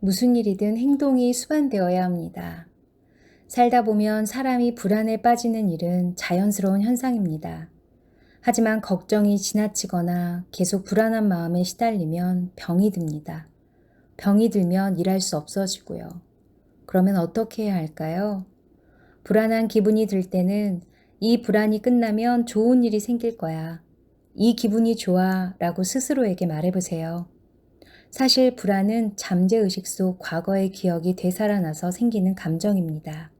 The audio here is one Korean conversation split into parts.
무슨 일이든 행동이 수반되어야 합니다. 살다 보면 사람이 불안에 빠지는 일은 자연스러운 현상입니다. 하지만 걱정이 지나치거나 계속 불안한 마음에 시달리면 병이 듭니다. 병이 들면 일할 수 없어지고요. 그러면 어떻게 해야 할까요? 불안한 기분이 들 때는 이 불안이 끝나면 좋은 일이 생길 거야. 이 기분이 좋아 라고 스스로에게 말해보세요. 사실 불안은 잠재의식 속 과거의 기억이 되살아나서 생기는 감정입니다.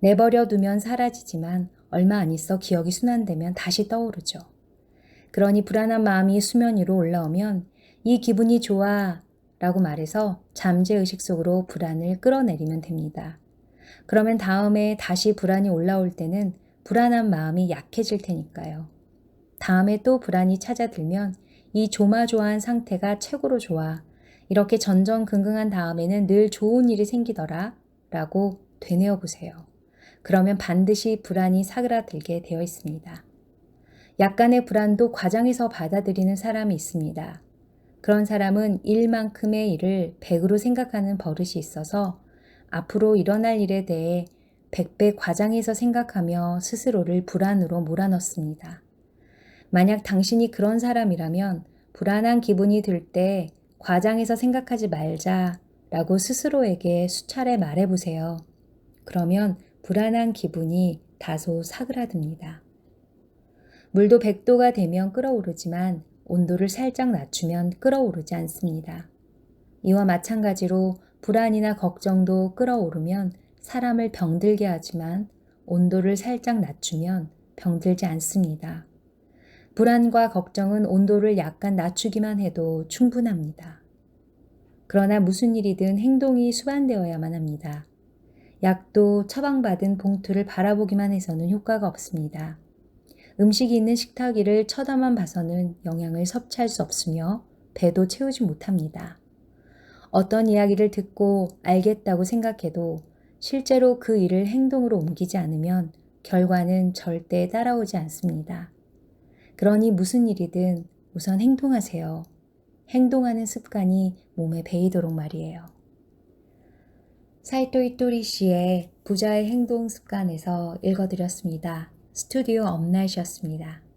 내버려 두면 사라지지만 얼마 안 있어 기억이 순환되면 다시 떠오르죠. 그러니 불안한 마음이 수면 위로 올라오면 이 기분이 좋아 라고 말해서 잠재의식 속으로 불안을 끌어내리면 됩니다. 그러면 다음에 다시 불안이 올라올 때는 불안한 마음이 약해질 테니까요. 다음에 또 불안이 찾아들면 이 조마조마한 상태가 최고로 좋아. 이렇게 전전긍긍한 다음에는 늘 좋은 일이 생기더라. 라고 되뇌어 보세요. 그러면 반드시 불안이 사그라들게 되어 있습니다. 약간의 불안도 과장해서 받아들이는 사람이 있습니다. 그런 사람은 일만큼의 일을 100으로 생각하는 버릇이 있어서 앞으로 일어날 일에 대해 100배 과장해서 생각하며 스스로를 불안으로 몰아넣습니다. 만약 당신이 그런 사람이라면 불안한 기분이 들 때 과장해서 생각하지 말자 라고 스스로에게 수차례 말해보세요. 그러면 불안한 기분이 다소 사그라듭니다. 물도 100도가 되면 끓어오르지만 온도를 살짝 낮추면 끓어오르지 않습니다. 이와 마찬가지로 불안이나 걱정도 끓어오르면 사람을 병들게 하지만 온도를 살짝 낮추면 병들지 않습니다. 불안과 걱정은 온도를 약간 낮추기만 해도 충분합니다. 그러나 무슨 일이든 행동이 수반되어야만 합니다. 약도 처방받은 봉투를 바라보기만 해서는 효과가 없습니다. 음식이 있는 식탁 위를 쳐다만 봐서는 영양을 섭취할 수 없으며 배도 채우지 못합니다. 어떤 이야기를 듣고 알겠다고 생각해도 실제로 그 일을 행동으로 옮기지 않으면 결과는 절대 따라오지 않습니다. 그러니 무슨 일이든 우선 행동하세요. 행동하는 습관이 몸에 배이도록 말이에요. 사이토 이토리 씨의 부자의 행동 습관에서 읽어드렸습니다. 스튜디오 업나이셨습니다.